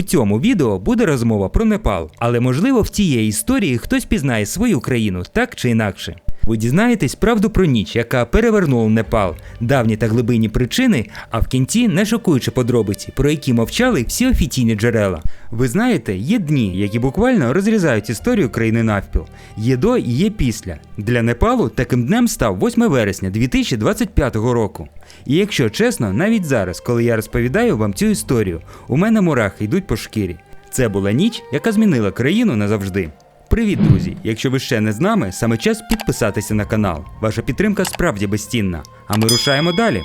У цьому відео буде розмова про Непал, але можливо в тієї історії хтось пізнає свою країну так чи інакше. Ви дізнаєтесь правду про ніч, яка перевернула Непал, давні та глибинні причини, а в кінці не шокуючи подробиці, про які мовчали всі офіційні джерела. Ви знаєте, є дні, які буквально розрізають історію країни навпіл. Є до і є після. Для Непалу таким днем став 8 вересня 2025 року. І якщо чесно, навіть зараз, коли я розповідаю вам цю історію, у мене мурахи йдуть по шкірі. Це була ніч, яка змінила країну назавжди. Привіт, друзі! Якщо ви ще не з нами, саме час підписатися на канал. Ваша підтримка справді безцінна. А ми рушаємо далі.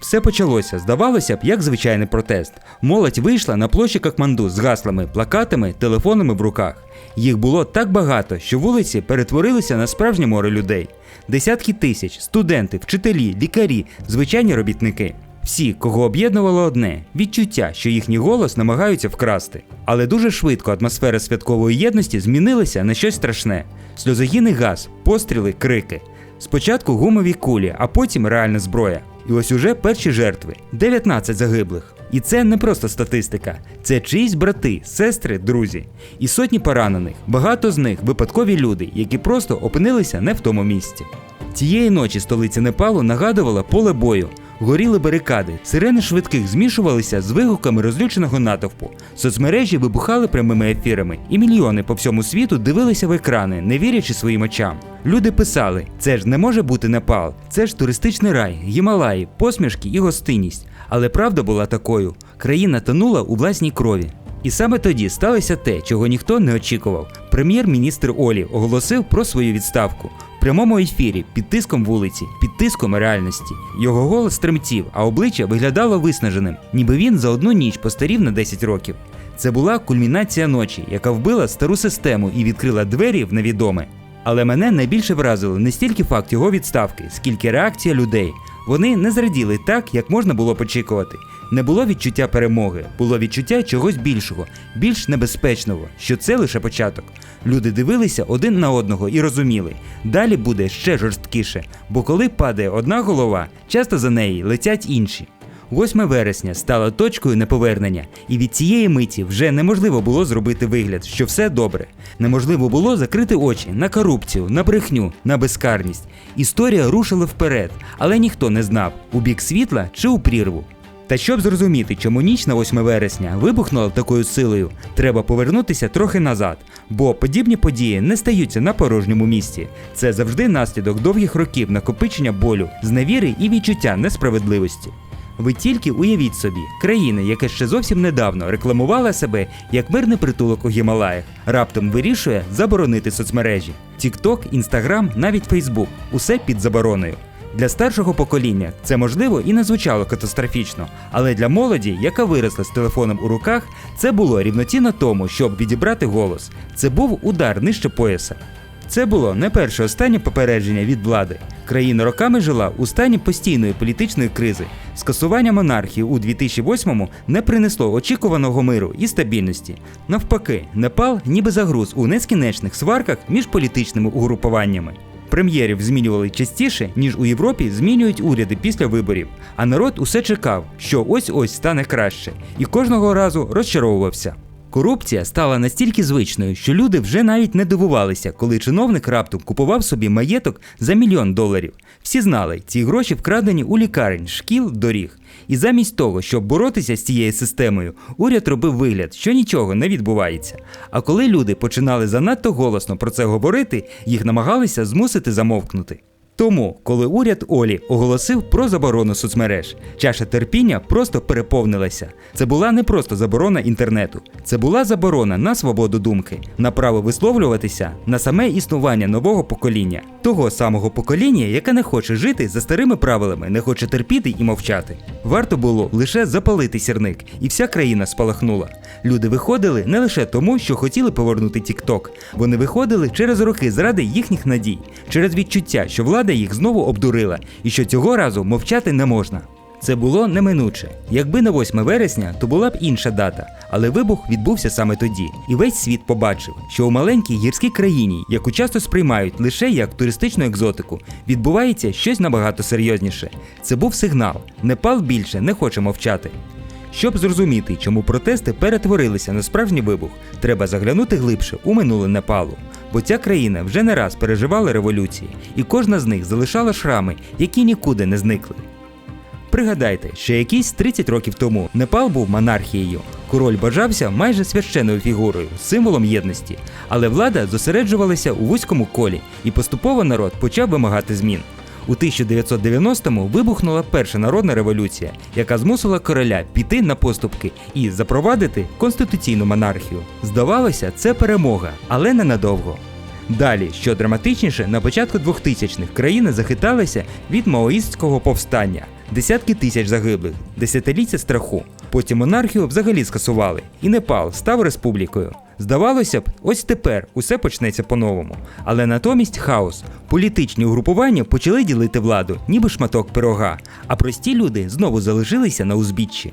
Все почалося, здавалося б, як звичайний протест. Молодь вийшла на площі Какманду з гаслами, плакатами, телефонами в руках. Їх було так багато, що вулиці перетворилися на справжнє море людей. Десятки тисяч, студенти, вчителі, лікарі, звичайні робітники. Всі, кого об'єднувало одне відчуття, що їхній голос намагаються вкрасти. Але дуже швидко атмосфера святкової єдності змінилася на щось страшне: сльозогінний газ, постріли, крики. Спочатку гумові кулі, а потім реальна зброя. І ось уже перші жертви 19 загиблих. І це не просто статистика, це чиїсь брати, сестри, друзі. І сотні поранених. Багато з них випадкові люди, які просто опинилися не в тому місці. Цієї ночі столиця Непалу нагадувала поле бою. Горіли барикади, сирени швидких змішувалися з вигуками розлюченого натовпу. Соцмережі вибухали прямими ефірами, і мільйони по всьому світу дивилися в екрани, не вірячи своїм очам. Люди писали: це ж не може бути Непал, це ж туристичний рай, Гімалаї, посмішки і гостинність. Але правда була такою: країна тонула у власній крові. І саме тоді сталося те, чого ніхто не очікував. Прем'єр-міністр Олі оголосив про свою відставку прямому ефірі під тиском вулиці, під тиском реальності. Його голос тремтів, а обличчя виглядало виснаженим, ніби він за одну ніч постарів на 10 років. Це була кульмінація ночі, яка вбила стару систему і відкрила двері в невідоме. Але мене найбільше вразило не стільки факт його відставки, скільки реакція людей. Вони не зраділи так, як можна було очікувати. Не було відчуття перемоги, було відчуття чогось більшого, більш небезпечного, що це лише початок. Люди дивилися один на одного і розуміли, далі буде ще жорсткіше, бо коли падає одна голова, часто за неї летять інші. 8 вересня стало точкою неповернення, і від цієї миті вже неможливо було зробити вигляд, що все добре. Неможливо було закрити очі на корупцію, на брехню, на безкарність. Історія рушила вперед, але ніхто не знав, у бік світла чи у прірву. Та щоб зрозуміти, чому ніч на 8 вересня вибухнула такою силою, треба повернутися трохи назад, бо подібні події не стаються на порожньому місці. Це завжди наслідок довгих років накопичення болю, зневіри і відчуття несправедливості. Ви тільки уявіть собі, країна, яка ще зовсім недавно рекламувала себе як мирний притулок у Гімалаях, раптом вирішує заборонити соцмережі. TikTok, Instagram, навіть Facebook – усе під забороною. Для старшого покоління це можливо і не звучало катастрофічно, але для молоді, яка виросла з телефоном у руках, це було рівноцінно тому, щоб відібрати голос. Це був удар нижче пояса. Це було не перше останнє попередження від влади. Країна роками жила у стані постійної політичної кризи. Скасування монархії у 2008-му не принесло очікуваного миру і стабільності. Навпаки, Непал ніби загруз у нескінченних сварках між політичними угрупуваннями. Прем'єрів змінювали частіше, ніж у Європі змінюють уряди після виборів. А народ усе чекав, що ось-ось стане краще, і кожного разу розчаровувався. Корупція стала настільки звичною, що люди вже навіть не дивувалися, коли чиновник раптом купував собі маєток за мільйон доларів. Всі знали, ці гроші вкрадені у лікарень, шкіл, доріг. І замість того, щоб боротися з цією системою, уряд робив вигляд, що нічого не відбувається. А коли люди починали занадто голосно про це говорити, їх намагалися змусити замовкнути. Тому, коли уряд Олі оголосив про заборону соцмереж, чаша терпіння просто переповнилася. Це була не просто заборона інтернету, це була заборона на свободу думки, на право висловлюватися, на саме існування нового покоління, того самого покоління, яке не хоче жити за старими правилами, не хоче терпіти і мовчати. Варто було лише запалити сірник, і вся країна спалахнула. Люди виходили не лише тому, що хотіли повернути TikTok. Вони виходили через роки заради їхніх надій, через відчуття, що влада їх знову обдурила, і що цього разу мовчати не можна. Це було неминуче. Якби не 8 вересня, то була б інша дата, але вибух відбувся саме тоді. І весь світ побачив, що у маленькій гірській країні, яку часто сприймають лише як туристичну екзотику, відбувається щось набагато серйозніше. Це був сигнал. Непал більше не хоче мовчати. Щоб зрозуміти, чому протести перетворилися на справжній вибух, треба заглянути глибше у минуле Непалу. Бо ця країна вже не раз переживала революції, і кожна з них залишала шрами, які нікуди не зникли. Пригадайте, що якісь 30 років тому Непал був монархією. Король бажався майже священною фігурою, символом єдності, але влада зосереджувалася у вузькому колі, і поступово народ почав вимагати змін. У 1990-му вибухнула перша народна революція, яка змусила короля піти на поступки і запровадити конституційну монархію. Здавалося, це перемога, але ненадовго. Далі, що драматичніше, на початку 2000-х країна захиталася від маоїстського повстання, десятки тисяч загиблих, десятиліття страху. Потім монархію взагалі скасували, і Непал став республікою. Здавалося б, ось тепер усе почнеться по-новому. Але натомість хаос. Політичні угрупування почали ділити владу, ніби шматок пирога, а прості люди знову залишилися на узбіччі.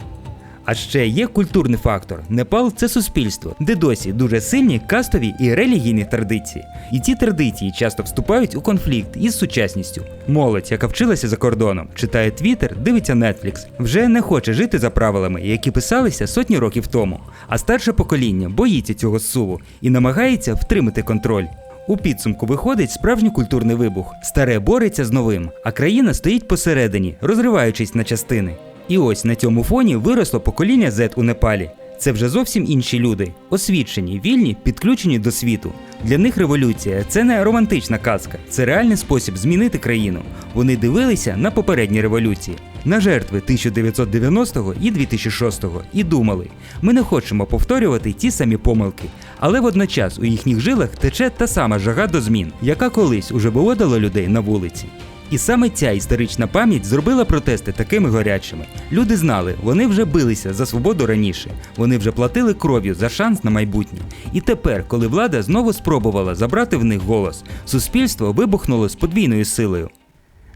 А ще є культурний фактор. Непал це суспільство, де досі дуже сильні кастові і релігійні традиції. І ці традиції часто вступають у конфлікт із сучасністю. Молодь, яка вчилася за кордоном, читає Твіттер, дивиться Netflix, вже не хоче жити за правилами, які писалися сотні років тому. А старше покоління боїться цього зсуву і намагається втримати контроль. У підсумку виходить справжній культурний вибух. Старе бореться з новим, а країна стоїть посередині, розриваючись на частини. І ось на цьому фоні виросло покоління Z у Непалі. Це вже зовсім інші люди, освічені, вільні, підключені до світу. Для них революція це не романтична казка, це реальний спосіб змінити країну. Вони дивилися на попередні революції, на жертви 1990-го і 2006-го і думали: ми не хочемо повторювати ті самі помилки, але водночас у їхніх жилах тече та сама жага до змін, яка колись уже виводила людей на вулиці. І саме ця історична пам'ять зробила протести такими гарячими. Люди знали, вони вже билися за свободу раніше, вони вже платили кров'ю за шанс на майбутнє. І тепер, коли влада знову спробувала забрати в них голос, суспільство вибухнуло з подвійною силою.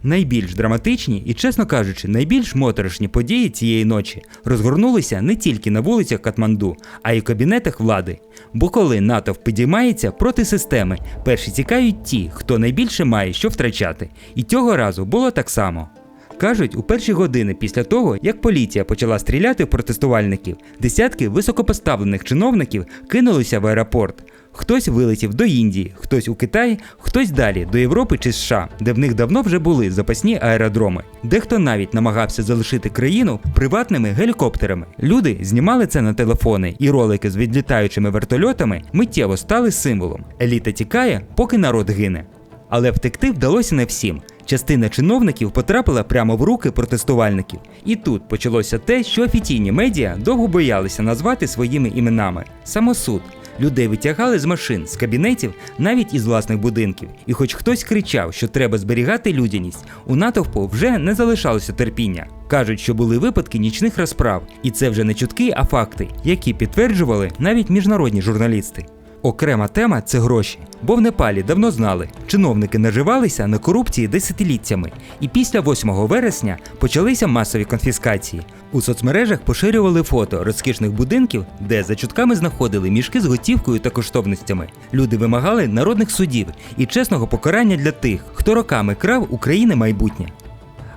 Найбільш драматичні і, чесно кажучи, найбільш моторошні події цієї ночі розгорнулися не тільки на вулицях Катманду, а й у кабінетах влади. Бо коли натовп підіймається проти системи, перші тікають ті, хто найбільше має що втрачати. І цього разу було так само. Кажуть, у перші години після того, як поліція почала стріляти в протестувальників, десятки високопоставлених чиновників кинулися в аеропорт. Хтось вилетів до Індії, хтось у Китай, хтось далі до Європи чи США, де в них давно вже були запасні аеродроми. Дехто навіть намагався залишити країну приватними гелікоптерами. Люди знімали це на телефони, і ролики з відлітаючими вертольотами миттєво стали символом. Еліта тікає, поки народ гине. Але втекти вдалося не всім. Частина чиновників потрапила прямо в руки протестувальників. І тут почалося те, що офіційні медіа довго боялися назвати своїми іменами самосуд. Людей витягали з машин, з кабінетів, навіть із власних будинків. І хоч хтось кричав, що треба зберігати людяність, у натовпу вже не залишалося терпіння. Кажуть, що були випадки нічних розправ, і це вже не чутки, а факти, які підтверджували навіть міжнародні журналісти. Окрема тема це гроші. Бо в Непалі давно знали, чиновники наживалися на корупції десятиліттями, і після 8 вересня почалися масові конфіскації. У соцмережах поширювали фото розкішних будинків, де за чутками знаходили мішки з готівкою та коштовностями. Люди вимагали народних судів і чесного покарання для тих, хто роками крав України майбутнє.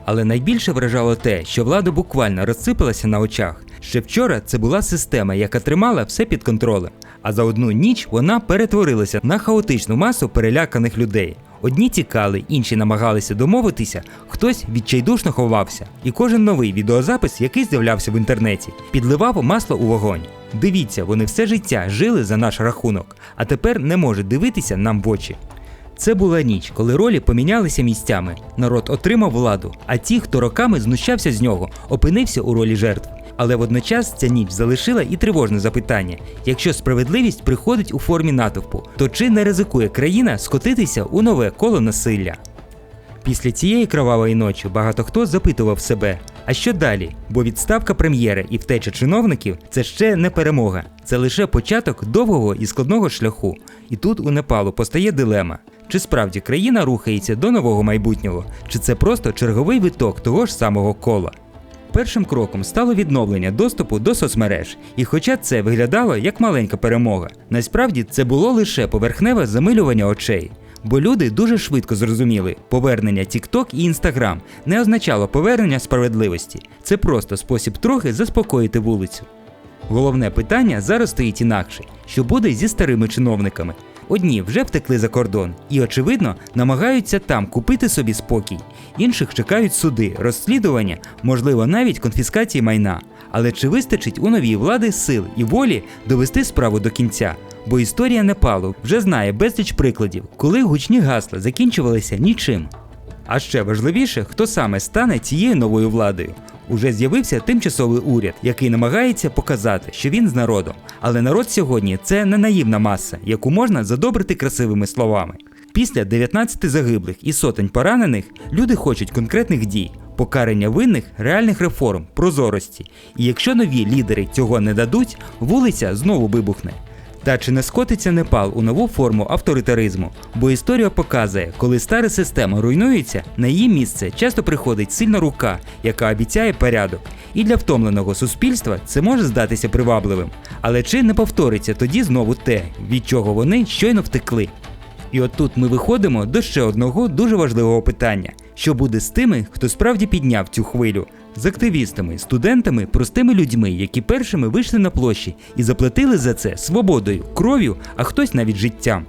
Але найбільше вражало те, що влада буквально розсипалася на очах. Ще вчора це була система, яка тримала все під контролем. А за одну ніч вона перетворилася на хаотичну масу переляканих людей. Одні тікали, інші намагалися домовитися, хтось відчайдушно ховався. І кожен новий відеозапис, який з'являвся в інтернеті, підливав масло у вогонь. Дивіться, вони все життя жили за наш рахунок, а тепер не можуть дивитися нам в очі. Це була ніч, коли ролі помінялися місцями. Народ отримав владу, а ті, хто роками знущався з нього, опинився у ролі жертв. Але водночас ця ніч залишила і тривожне запитання: якщо справедливість приходить у формі натовпу, то чи не ризикує країна скотитися у нове коло насилля? Після цієї кровавої ночі багато хто запитував себе, а що далі? Бо відставка прем'єра і втеча чиновників це ще не перемога, це лише початок довгого і складного шляху. І тут у Непалу постає дилема: чи справді країна рухається до нового майбутнього, чи це просто черговий виток того ж самого кола? Першим кроком стало відновлення доступу до соцмереж, і хоча це виглядало як маленька перемога, насправді це було лише поверхневе замилювання очей. Бо люди дуже швидко зрозуміли, повернення TikTok і Instagram не означало повернення справедливості. Це просто спосіб трохи заспокоїти вулицю. Головне питання зараз стоїть інакше: що буде зі старими чиновниками. Одні вже втекли за кордон і, очевидно, намагаються там купити собі спокій. Інших чекають суди, розслідування, можливо, навіть конфіскації майна. Але чи вистачить у новій влади сил і волі довести справу до кінця? Бо історія Непалу вже знає безліч прикладів, коли гучні гасла закінчувалися нічим. А ще важливіше, хто саме стане цією новою владою. Уже з'явився тимчасовий уряд, який намагається показати, що він з народом. Але народ сьогодні це не наївна маса, яку можна задобрити красивими словами. Після 19 загиблих і сотень поранених люди хочуть конкретних дій, покарання винних, реальних реформ, прозорості. І якщо нові лідери цього не дадуть, вулиця знову вибухне. Та чи не скотиться Непал у нову форму авторитаризму? Бо історія показує, коли стара система руйнується, на її місце часто приходить сильна рука, яка обіцяє порядок. І для втомленого суспільства це може здатися привабливим. Але чи не повториться тоді знову те, від чого вони щойно втекли? І от тут ми виходимо до ще одного дуже важливого питання: що буде з тими, хто справді підняв цю хвилю, з активістами, студентами, простими людьми, які першими вийшли на площі і заплатили за це свободою, кров'ю, а хтось навіть життям.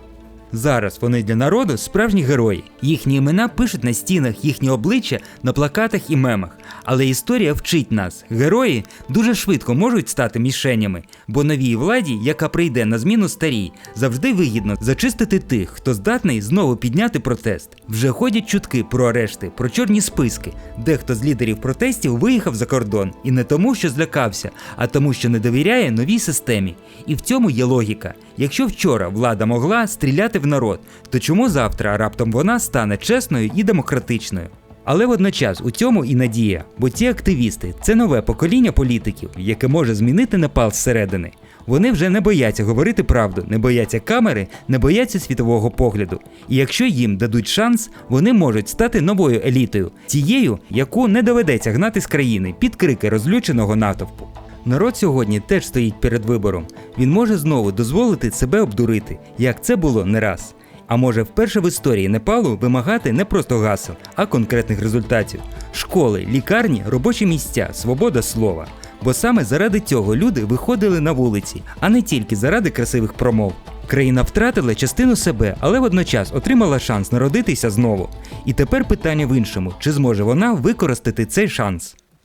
Зараз вони для народу справжні герої. Їхні імена пишуть на стінах, їхні обличчя на плакатах і мемах. Але історія вчить нас: герої дуже швидко можуть стати мішенями, бо новій владі, яка прийде на зміну старій, завжди вигідно зачистити тих, хто здатний знову підняти протест. Вже ходять чутки про арешти, про чорні списки. Дехто з лідерів протестів виїхав за кордон і не тому, що злякався, а тому, що не довіряє новій системі. І в цьому є логіка. Якщо вчора влада могла стріляти в народ, то чому завтра раптом вона стане чесною і демократичною? Але водночас у цьому і надія, бо ці активісти це нове покоління політиків, яке може змінити Непал зсередини. Вони вже не бояться говорити правду, не бояться камери, не бояться світового погляду. І якщо їм дадуть шанс, вони можуть стати новою елітою, тією, яку не доведеться гнати з країни під крики розлюченого натовпу. Народ сьогодні теж стоїть перед вибором. Він може знову дозволити себе обдурити, як це було не раз. А може вперше в історії Непалу вимагати не просто гасел, а конкретних результатів: школи, лікарні, робочі місця, свобода слова. Бо саме заради цього люди виходили на вулиці, а не тільки заради красивих промов. Країна втратила частину себе, але водночас отримала шанс народитися знову. І тепер питання в іншому: чи зможе вона використати цей шанс?